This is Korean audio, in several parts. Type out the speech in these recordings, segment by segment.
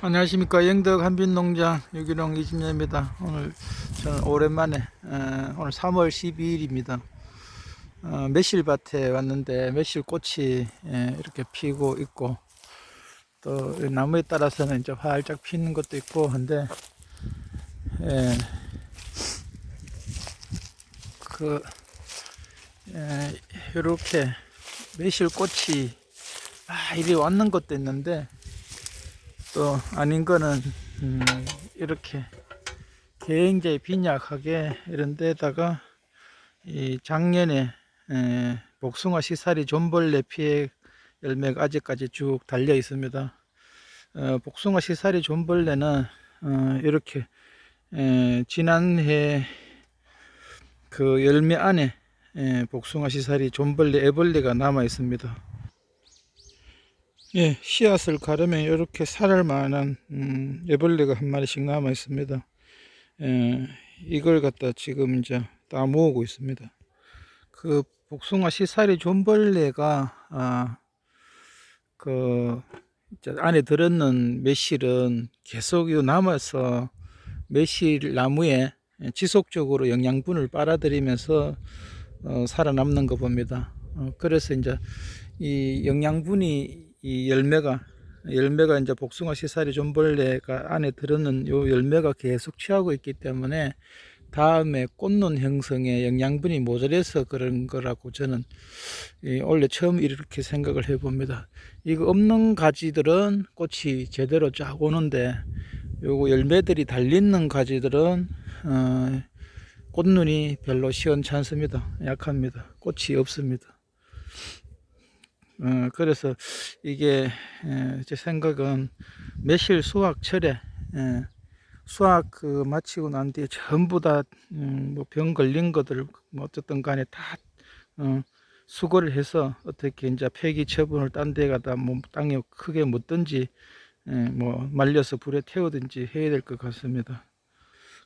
안녕하십니까. 영덕 한빛농장 유기농 이진녀입니다. 오늘 저는 오랜만에 어, 오늘 3월 12일입니다. 어, 매실밭에 왔는데 매실꽃이 예, 이렇게 피고 있고 또이 나무에 따라서는 이제 활짝 피는 것도 있고 한데 예, 그 예, 이렇게 매실꽃이 아, 이리 왔는 것도 있는데 또 아닌 거는 음, 이렇게 굉장히 빈약하게 이런 데다가 이 작년에 에, 복숭아 시사리 존벌레 피해 열매가 아직까지 쭉 달려 있습니다. 어, 복숭아 시사리 존벌레는 어, 이렇게 에, 지난해 그 열매 안에 에, 복숭아 시사리 존벌레 애벌레가 남아 있습니다. 예, 씨앗을 가르면 이렇게 살할 만한 음, 애벌레가 한 마리씩 남아 있습니다. 예, 이걸 갖다 지금 이제 다 모으고 있습니다. 그 복숭아 씨살이 존벌레가 아, 그 안에 들었는 매실은 계속 요 남아서 매실 나무에 지속적으로 영양분을 빨아들이면서 어, 살아남는 거 봅니다. 어, 그래서 이제 이 영양분이 이 열매가 열매가 이제 복숭아 씨살이 존벌레가 안에 들었는 요 열매가 계속 취하고 있기 때문에 다음에 꽃눈 형성에 영양분이 모자라서 그런 거라고 저는 이 원래 처음 이렇게 생각을 해봅니다. 이거 없는 가지들은 꽃이 제대로 쫙 오는데 요거 열매들이 달리는 가지들은 어, 꽃눈이 별로 시원치 않습니다. 약합니다. 꽃이 없습니다. 어, 그래서 이게 에, 제 생각은 매실 수확철에 에, 수확 그 마치고 난 뒤에 전부 다뭐병 걸린 것들 뭐 어쨌든 간에 다 어, 수거를 해서 어떻게 이제 폐기 처분을 딴 데 가다 뭐 땅에 크게 묻든지 에, 뭐 말려서 불에 태우든지 해야 될 것 같습니다.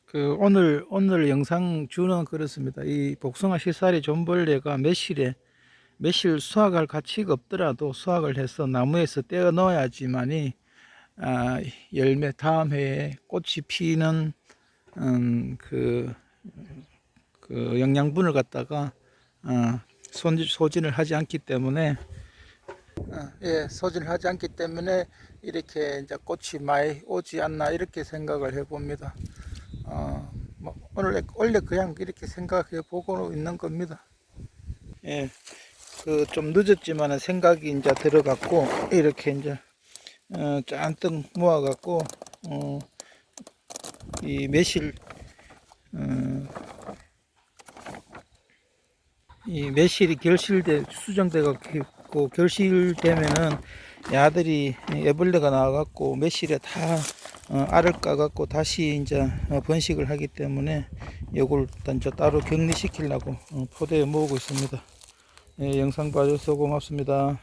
그 오늘 오늘 영상 주는 그렇습니다. 이 복숭아 씨살이 존벌레가 매실에 매실 수확할 가치가 없더라도 수확을 해서 나무에서 떼어 넣어야지만이 아, 열매 다음 해에 꽃이 피는 음, 그, 그 영양분을 갖다가 어, 손- 소진을 하지 않기 때문에 어, 예, 소진을 하지 않기 때문에 이렇게 이제 꽃이 많이 오지 않나 이렇게 생각을 해봅니다. 어, 뭐 오늘 원래 그냥 이렇게 생각해 보고 있는 겁니다. 예, 그 좀 늦었지만은 생각이 이제 들어갔고 이렇게 이제 어, 잔뜩 모아갖고 어, 이 매실 어, 이 매실이 결실돼 수정돼갖고 결실되면은 야들이 애벌레가 나와갖고 매실에 다 어, 알을 까갖고 다시 이제 어, 번식을 하기 때문에 요걸 일단 저 따로 격리시키려고 어, 포대에 모으고 있습니다. 예, 영상 봐줘서 고맙습니다.